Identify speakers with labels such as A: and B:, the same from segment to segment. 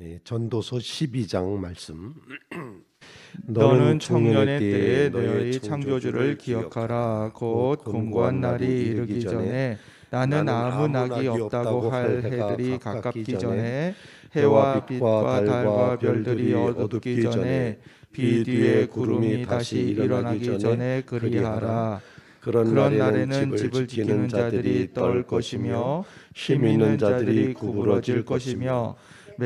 A: 예, 전도서 12장 말씀.
B: 너는 청년의 때에 너의 창조주를 기억하라. 곧 공고한 날이 이르기 전에 나는 아무 낙이 없다고 할 해들이 가깝기 전에 해와 빛과 달과 별들이 어둡기 전에 비 뒤에 구름이 다시 일어나기 전에 그리하라. 그런 날에는 집을 지키는 자들이 떨 것이며 힘 있는 자들이 구부러질 것이며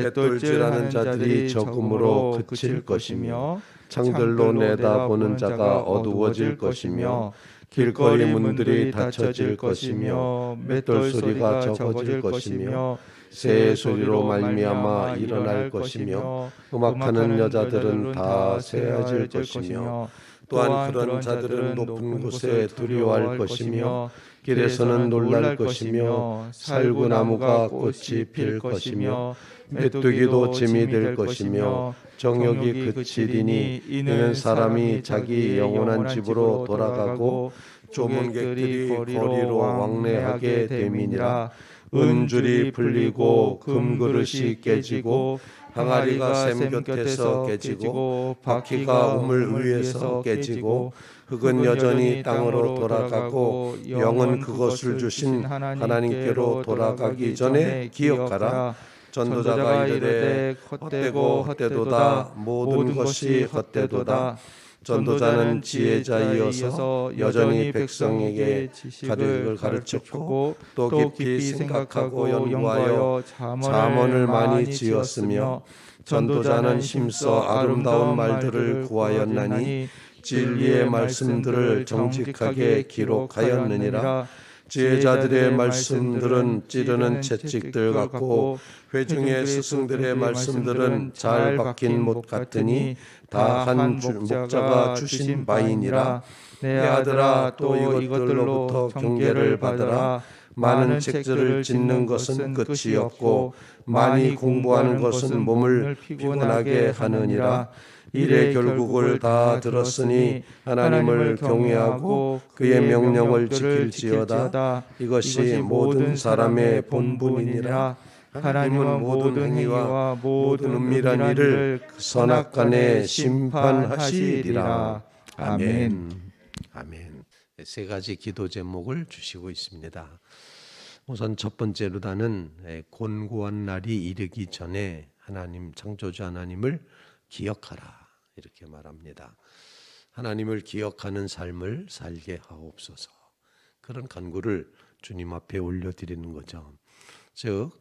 B: 맷돌질하는 자들이 적음으로 그칠 것이며
A: 창들로 내다보는 자가 어두워질 것이며 길거리 문들이 닫혀질 것이며 맷돌 소리가 적어질 것이며 새 소리로 말미암아 일어날 것이며 음악하는 여자들은 다 새어질 것이며 또한 그런 자들은 높은 곳에 두려워할 것이며 길에서는 놀랄 것이며 살구나무가 꽃이 필 것이며 메뚜기도 짐이 될 것이며 정욕이 그치리니 이는 사람이 자기 영원한 집으로 돌아가고 조문객들이 거리로 왕래하게 됨이니라. 은줄이 풀리고 금그릇이 깨지고 항아리가 샘 곁에서 깨지고 바퀴가 우물 위에서 깨지고 흙은 여전히 땅으로 돌아가고 영은 그것을 주신 하나님께로 돌아가기 전에 기억하라. 전도자가 이르되 헛되고 헛되도다. 모든 것이 헛되도다 전도자는 지혜자이어서 여전히 백성에게 가르를 가르쳤고 또 깊이 생각하고 연구하여 잠언을 많이 지었으며 전도자는 힘써 아름다운 말들을 구하였나니 진리의 말씀들을 정직하게 기록하였느니라. 지혜자들의 말씀들은 찌르는 채찍들 같고 회중의 스승들의 말씀들은 잘 박힌 못 같으니 다 한 목자가 주신 바이니라 내 아들아 또 이것들로부터 경계를 받으라. 많은 책들을 짓는 것은 끝이 없고 많이 공부하는 것은 몸을 피곤하게 하느니라. 일의 결국을 다 들었으니 하나님을 경외하고 그의 명령을 지킬지어다. 이것이 모든 사람의 본분이니라 하나님은 모든 행위와 모든 은밀한 일을 선악간에 심판하시리라. 아멘. 아멘. 세 가지 기도 제목을 주시고 있습니다. 우선 첫 번째로다는 곤고한 날이 이르기 전에 하나님 창조주 하나님을 기억하라. 이렇게 말합니다. 하나님을 기억하는 삶을 살게 하옵소서. 그런 간구를 주님 앞에 올려드리는 거죠. 즉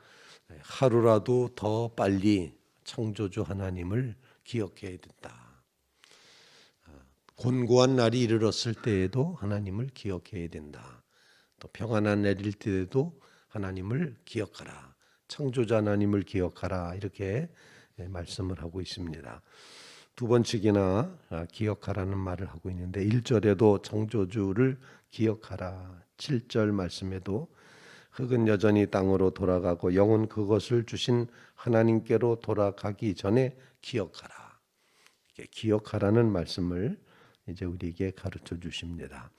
A: 하루라도 더 빨리 창조주 하나님을 기억해야 된다. 곤고한 날이 이르렀을 때에도 하나님을 기억해야 된다. 또 평안한 내릴 때에도 하나님을 기억하라. 창조자 하나님을 기억하라. 이렇게 말씀을 하고 있습니다. 두 번씩이나 기억하라는 말을 하고 있는데 1절에도 창조주를 기억하라. 7절 말씀에도 흙은 여전히 땅으로 돌아가고 영은 그것을 주신 하나님께로 돌아가기 전에 기억하라. 기억하라는 말씀을 이제 우리에게 가르쳐 주십니다.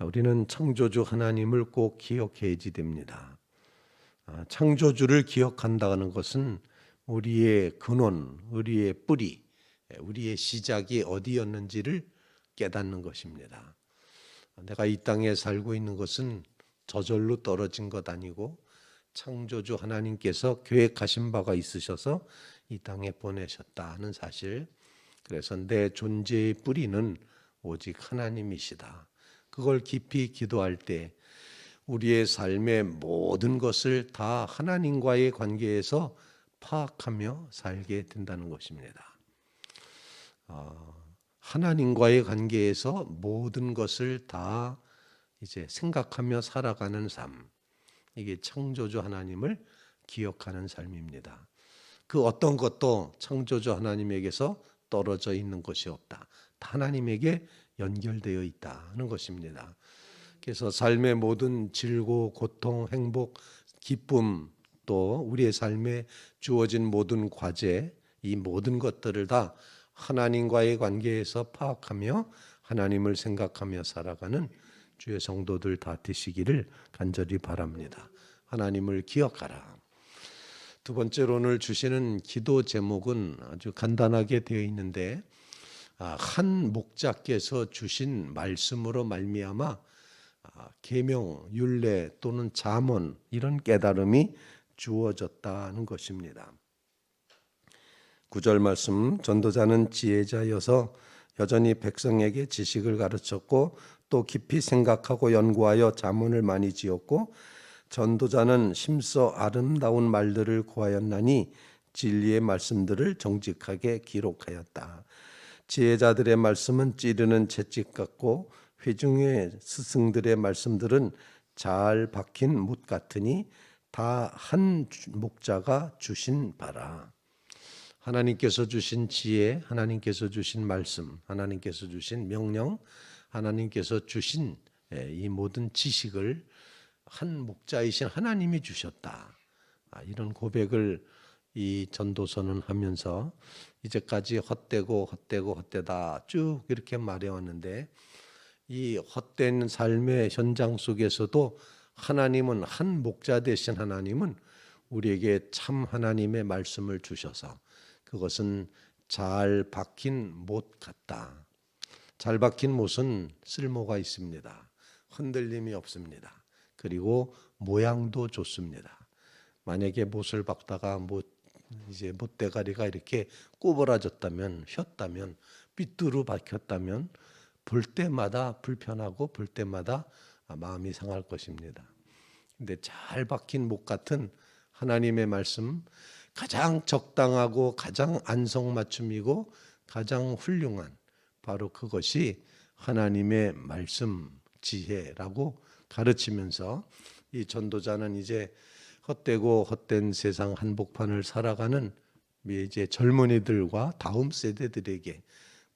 A: 우리는 창조주 하나님을 꼭 기억해야지 됩니다. 아, 창조주를 기억한다는 것은 우리의 근원, 우리의 뿌리, 우리의 시작이 어디였는지를 깨닫는 것입니다. 내가 이 땅에 살고 있는 것은 저절로 떨어진 것 아니고 창조주 하나님께서 계획하신 바가 있으셔서 이 땅에 보내셨다는 사실. 그래서 내 존재의 뿌리는 오직 하나님이시다. 그걸 깊이 기도할 때 우리의 삶의 모든 것을 다 하나님과의 관계에서 파악하며 살게 된다는 것입니다. 어, 하나님과의 관계에서 모든 것을 다 이제 생각하며 살아가는 삶. 이게 창조주 하나님을 기억하는 삶입니다. 그 어떤 것도 창조주 하나님에게서 떨어져 있는 것이 없다. 하나님에게 연결되어 있다는 것입니다. 그래서 삶의 모든 질고, 고통, 행복, 기쁨, 또 우리의 삶에 주어진 모든 과제, 이 모든 것들을 다 하나님과의 관계에서 파악하며 하나님을 생각하며 살아가는 주의 성도들 다 되시기를 간절히 바랍니다. 하나님을 기억하라. 두 번째로 오늘 주시는 기도 제목은 아주 간단하게 되어 있는데 아, 한 목자께서 주신 말씀으로 말미암아 아, 계명, 율례 또는 잠언 이런 깨달음이 주어졌다는 것입니다. 구절 말씀 전도자는 지혜자여서 여전히 백성에게 지식을 가르쳤고 또 깊이 생각하고 연구하여 자문을 많이 지었고 전도자는 심서 아름다운 말들을 구하였나니 진리의 말씀들을 정직하게 기록하였다. 지혜자들의 말씀은 찌르는 채찍 같고 회중의 스승들의 말씀들은 잘 박힌 못 같으니 다 한 목자가 주신 바라. 하나님께서 주신 지혜, 하나님께서 주신 말씀, 하나님께서 주신 명령, 하나님께서 주신 예, 이 모든 지식을 한 목자이신 하나님이 주셨다. 아, 이런 고백을 이 전도서는 하면서 이제까지 헛되고 헛되고 헛되다 쭉 이렇게 말해왔는데 이 헛된 삶의 현장 속에서도 하나님은 한 목자 되신 하나님은 우리에게 참 하나님의 말씀을 주셔서 그것은 잘 박힌 못 같다. 잘 박힌 못은 쓸모가 있습니다. 흔들림이 없습니다. 그리고 모양도 좋습니다. 만약에 못을 박다가 못 이제 못대가리가 이렇게 구부러졌다면 휘었다면 삐뚤어 박혔다면 볼 때마다 불편하고 볼 때마다 마음이 상할 것입니다. 근데 잘 박힌 목 같은 하나님의 말씀 가장 적당하고 가장 안성맞춤이고 가장 훌륭한 바로 그것이 하나님의 말씀 지혜라고 가르치면서 이 전도자는 이제 헛되고 헛된 세상 한복판을 살아가는 이제 젊은이들과 다음 세대들에게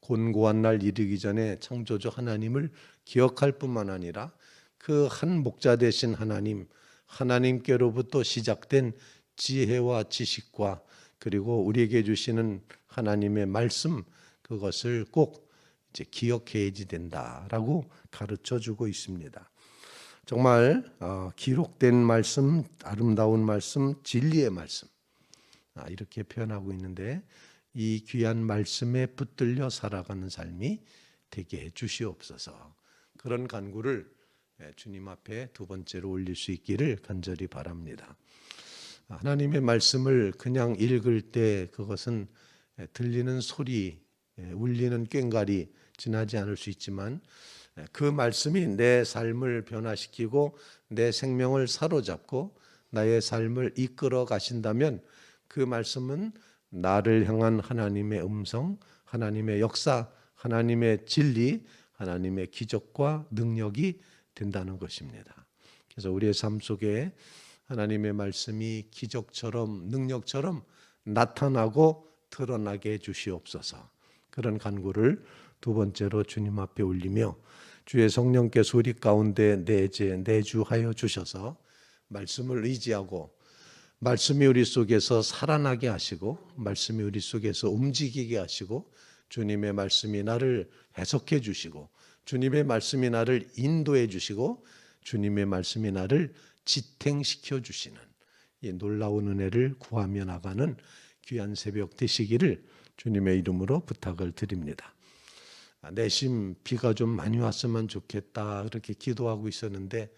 A: 곤고한 날 이르기 전에 창조주 하나님을 기억할 뿐만 아니라 그 한 목자 되신 하나님, 하나님께로부터 시작된 지혜와 지식과 그리고 우리에게 주시는 하나님의 말씀 그것을 꼭 이제 기억해야지 된다라고 가르쳐 주고 있습니다. 정말 어, 기록된 말씀, 아름다운 말씀, 진리의 말씀 아, 이렇게 표현하고 있는데 이 귀한 말씀에 붙들려 살아가는 삶이 되게 해 주시옵소서. 그런 간구를 예, 주님 앞에 두 번째로 올릴 수 있기를 간절히 바랍니다. 하나님의 말씀을 그냥 읽을 때 그것은 예, 들리는 소리, 예, 울리는 꽹과리 지나지 않을 수 있지만 예, 그 말씀이 내 삶을 변화시키고 내 생명을 사로잡고 나의 삶을 이끌어 가신다면 그 말씀은 나를 향한 하나님의 음성, 하나님의 역사, 하나님의 진리, 하나님의 기적과 능력이 된다는 것입니다. 그래서 우리의 삶 속에 하나님의 말씀이 기적처럼 능력처럼 나타나고 드러나게 해 주시옵소서. 그런 간구를 두 번째로 주님 앞에 올리며 주의 성령께서 우리 가운데 내재 내주하여 주셔서 말씀을 의지하고 말씀이 우리 속에서 살아나게 하시고 말씀이 우리 속에서 움직이게 하시고 주님의 말씀이 나를 해석해 주시고 주님의 말씀이 나를 인도해 주시고 주님의 말씀이 나를 지탱시켜 주시는 이 놀라운 은혜를 구하며 나가는 귀한 새벽 되시기를 주님의 이름으로 부탁을 드립니다. 아, 내심 비가 좀 많이 왔으면 좋겠다 그렇게 기도하고 있었는데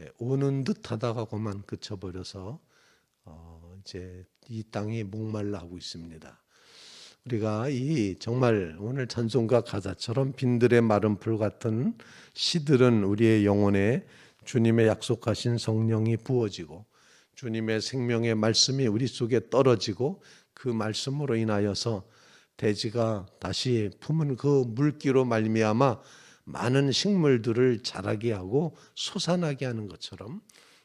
A: 예, 오는 듯하다가 그만 그쳐버려서 어, 이제 이 땅이 목말라 하고 있습니다. 우리가 이 정말 오늘 찬송가 가사처럼 빈들의 마른 풀 같은 시들은 우리의 영혼에 주님의 약속하신 성령이 부어지고 주님의 생명의 말씀이 우리 속에 떨어지고 그 말씀으로 인하여서 대지가 다시 품은 그 물기로 말미암아 많은 식물들을 자라게 하고 솟아나게 하는 것처럼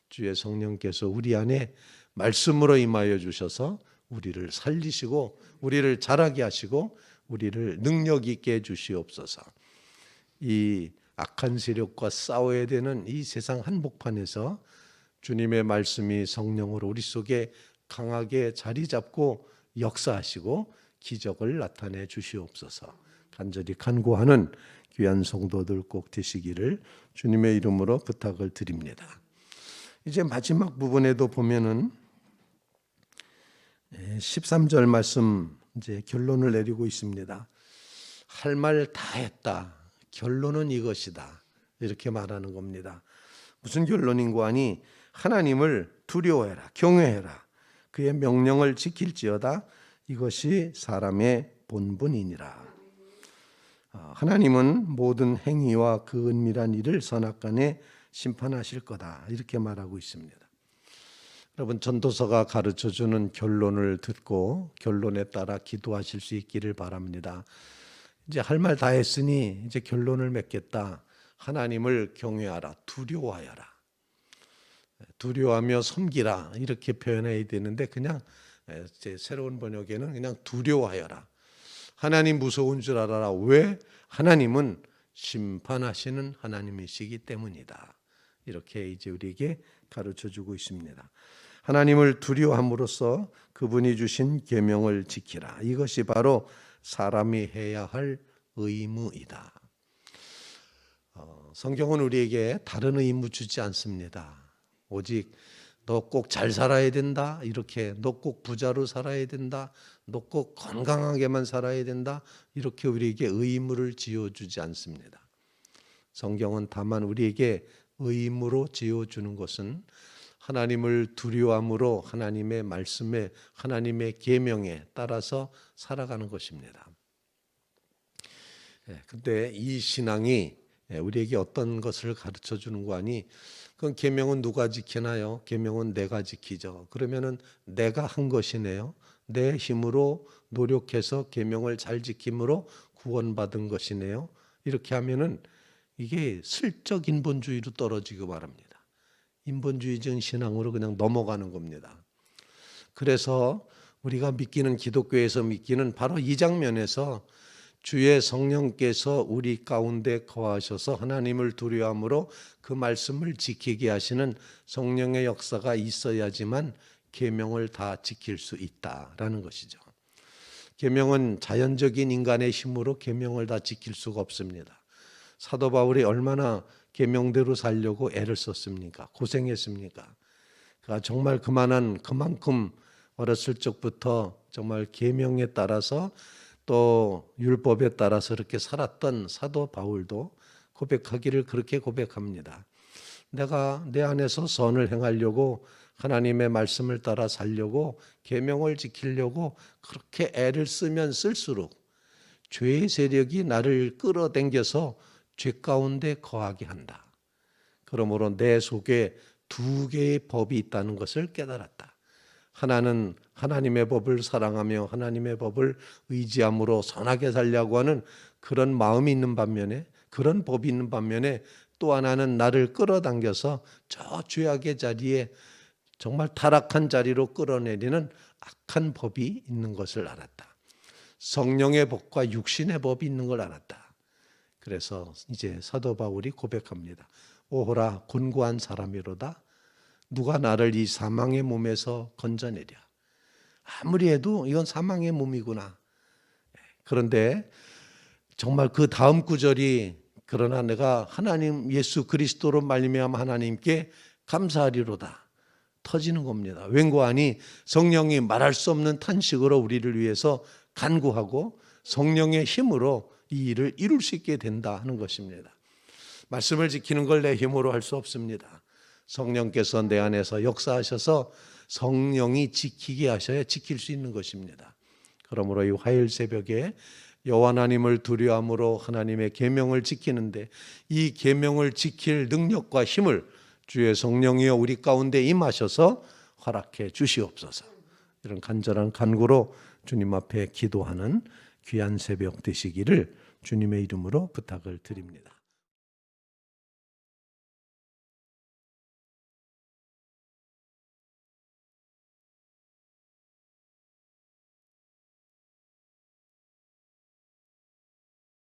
A: 주의 성령께서 우리 안에 말씀으로 임하여 주셔서 우리를 살리시고 우리를 자라게 하시고 우리를 능력 있게 해 주시옵소서. 이 악한 세력과 싸워야 되는 이 세상 한복판에서 주님의 말씀이 성령으로 우리 속에 강하게 자리 잡고 역사하시고 기적을 나타내 주시옵소서. 간절히 간구하는 귀한 성도들 꼭 되시기를 주님의 이름으로 부탁을 드립니다. 이제 마지막 부분에도 보면은 13절 말씀 이제 결론을 내리고 있습니다. 할 말 다 했다. 결론은 이것이다. 이렇게 말하는 겁니다. 무슨 결론인고 하니 하나님을 두려워해라. 경외해라. 그의 명령을 지킬지어다. 이것이 사람의 본분이니라. 아, 하나님은 모든 행위와 그 은밀한 일을 선악간에 심판하실 거다. 이렇게 말하고 있습니다. 여러분 전도서가 가르쳐 주는 결론을 듣고 결론에 따라 기도하실 수 있기를 바랍니다. 이제 할 말 다 했으니 이제 결론을 맺겠다. 하나님을 경외하라. 두려워하여라. 두려워하며 섬기라. 이렇게 표현해야 되는데 그냥 제 새로운 번역에는 그냥 두려워하여라. 하나님 무서운 줄 알아라. 왜? 하나님은 심판하시는 하나님이시기 때문이다. 이렇게 이제 우리에게 가르쳐 주고 있습니다. 하나님을 두려워함으로써 그분이 주신 계명을 지키라. 이것이 바로 사람이 해야 할 의무이다. 어, 성경은 우리에게 다른 의무 주지 않습니다. 오직 너 꼭 잘 살아야 된다. 이렇게 너 꼭 부자로 살아야 된다. 너 꼭 건강하게만 살아야 된다. 이렇게 우리에게 의무를 지어 주지 않습니다. 성경은 다만 우리에게 의무로 지어 주는 것은 하나님을 두려워함으로 하나님의 말씀에 하나님의 계명에 따라서 살아가는 것입니다. 예, 근데 이 신앙이 예, 우리에게 어떤 것을 가르쳐 주는 거 아니? 그 계명은 누가 지키나요? 계명은 내가 지키죠. 그러면은 내가 한 것이네요. 내 힘으로 노력해서 계명을 잘 지킴으로 구원받은 것이네요. 이렇게 하면은 이게 슬쩍 인본주의로 떨어지고 말합니다. 인본주의적인 신앙으로 그냥 넘어가는 겁니다. 그래서 우리가 믿기는 기독교에서 믿기는 바로 이 장면에서 주의 성령께서 우리 가운데 거하셔서 하나님을 두려함으로 그 말씀을 지키게 하시는 성령의 역사가 있어야지만 계명을 다 지킬 수 있다라는 것이죠. 계명은 자연적인 인간의 힘으로 계명을 다 지킬 수가 없습니다. 사도 바울이 얼마나 계명대로 살려고 애를 썼습니까? 고생했습니까? 그가 정말 그만한 그만큼 어렸을 적부터 정말 계명에 따라서 또 율법에 따라서 이렇게 살았던 사도 바울도 고백하기를 그렇게 고백합니다. 내가 내 안에서 선을 행하려고 하나님의 말씀을 따라 살려고 계명을 지키려고 그렇게 애를 쓰면 쓸수록 죄의 세력이 나를 끌어당겨서 죄 가운데 거하게 한다. 그러므로 내 속에 두 개의 법이 있다는 것을 깨달았다. 하나는 하나님의 법을 사랑하며 하나님의 법을 의지함으로 선하게 살려고 하는 그런 마음이 있는 반면에 그런 법이 있는 반면에 또 하나는 나를 끌어당겨서 저 죄악의 자리에 정말 타락한 자리로 끌어내리는 악한 법이 있는 것을 알았다. 성령의 법과 육신의 법이 있는 걸 알았다. 그래서 이제 사도 바울이 고백합니다. 오호라 곤고한 사람이로다. 누가 나를 이 사망의 몸에서 건져내랴. 아무리 해도 이건 사망의 몸이구나. 그런데 정말 그 다음 구절이 그러나 내가 하나님 예수 그리스도로 말미암아 하나님께 감사하리로다. 터지는 겁니다. 웬고하니 성령이 말할 수 없는 탄식으로 우리를 위해서 간구하고 성령의 힘으로 이 일을 이룰 수 있게 된다 하는 것입니다. 말씀을 지키는 걸 내 힘으로 할 수 없습니다. 성령께서 내 안에서 역사하셔서 성령이 지키게 하셔야 지킬 수 있는 것입니다. 그러므로 이 화요일 새벽에 여호와 하나님을 두려함으로 하나님의 계명을 지키는데 이 계명을 지킬 능력과 힘을 주의 성령이여 우리 가운데 임하셔서 허락해 주시옵소서. 이런 간절한 간구로 주님 앞에 기도하는 귀한 새벽 되시기를 주님의 이름으로 부탁을 드립니다.